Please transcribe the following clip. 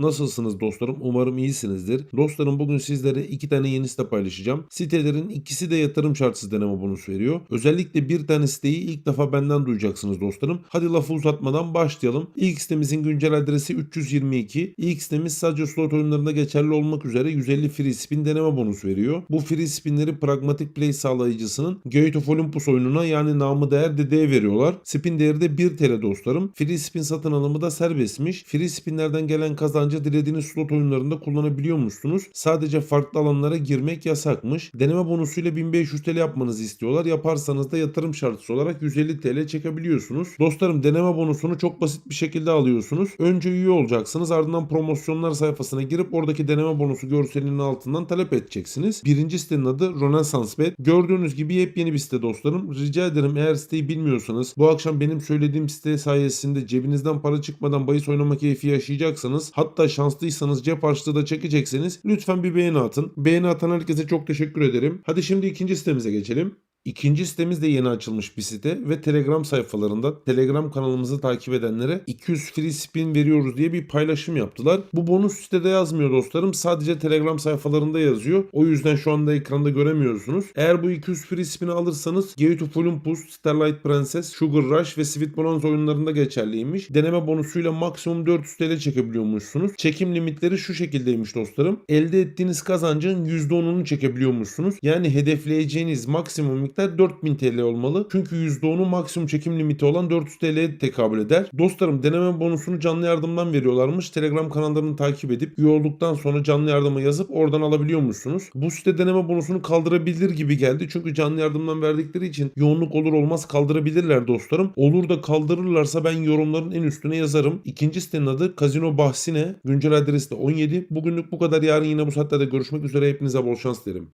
Nasılsınız dostlarım? Umarım iyisinizdir. Dostlarım bugün sizlere iki tane yeni site paylaşacağım. Sitelerin ikisi de yatırım şartsız deneme bonusu veriyor. Özellikle bir tane siteyi ilk defa benden duyacaksınız dostlarım. Hadi lafı uzatmadan başlayalım. İlk sitemizin güncel adresi 322. İlk sitemiz sadece slot oyunlarında geçerli olmak üzere 150 free spin deneme bonusu veriyor. Bu free spinleri Pragmatic Play sağlayıcısının Gate of Olympus oyununa yani namı değer dedeye veriyorlar. Spin değeri de 1 TL dostlarım. Free spin satın alımı da serbestmiş. Free spinlerden gelen kazancı dilediğiniz slot oyunlarında kullanabiliyor musunuz? Sadece farklı alanlara girmek yasakmış. Deneme bonusuyla 1500 TL yapmanızı istiyorlar. Yaparsanız da yatırım şartısı olarak 150 TL çekebiliyorsunuz. Dostlarım deneme bonusunu çok basit bir şekilde alıyorsunuz. Önce üye olacaksınız ardından promosyonlar sayfasına girip oradaki deneme bonusu görselinin altından talep edeceksiniz. Birinci sitenin adı Renaissance Bet. Gördüğünüz gibi yepyeni bir site dostlarım. Rica ederim eğer siteyi bilmiyorsanız bu akşam benim söylediğim site sayesinde cebinizden para çıkmadan bahis oynama keyfi yaşayacaksanız hatta şanslıysanız cep harçlığı da çekecekseniz lütfen bir beğeni atın. Beğeni atan herkese çok teşekkür ederim. Hadi şimdi ikinci sitemize geçelim. İkinci sitemiz de yeni açılmış bir site ve Telegram sayfalarında Telegram kanalımızı takip edenlere 200 free spin veriyoruz diye bir paylaşım yaptılar. Bu bonus sitede yazmıyor dostlarım. Sadece Telegram sayfalarında yazıyor. O yüzden şu anda ekranda göremiyorsunuz. Eğer bu 200 free spin'i alırsanız Gate of Olympus, Starlight Princess, Sugar Rush ve Sweet Bonanza oyunlarında geçerliymiş. Deneme bonusuyla maksimum 400 TL çekebiliyormuşsunuz. Çekim limitleri şu şekildeymiş dostlarım. Elde ettiğiniz kazancın %10'unu çekebiliyormuşsunuz. Yani hedefleyeceğiniz maksimum miktar 4000 TL olmalı. Çünkü %10'u maksimum çekim limiti olan 400 TL'ye tekabül eder. Dostlarım deneme bonusunu canlı yardımdan veriyorlarmış. Telegram kanallarını takip edip üye olduktan sonra canlı yardıma yazıp oradan alabiliyormuşsunuz. Bu site deneme bonusunu kaldırabilir gibi geldi. Çünkü canlı yardımdan verdikleri için yoğunluk olur olmaz kaldırabilirler dostlarım. Olur da kaldırırlarsa ben yorumların en üstüne yazarım. İkinci sitenin adı Casino Bahsine. Güncel adresi de 17. Bugünlük bu kadar. Yarın yine bu saatlerde görüşmek üzere. Hepinize bol şans dilerim.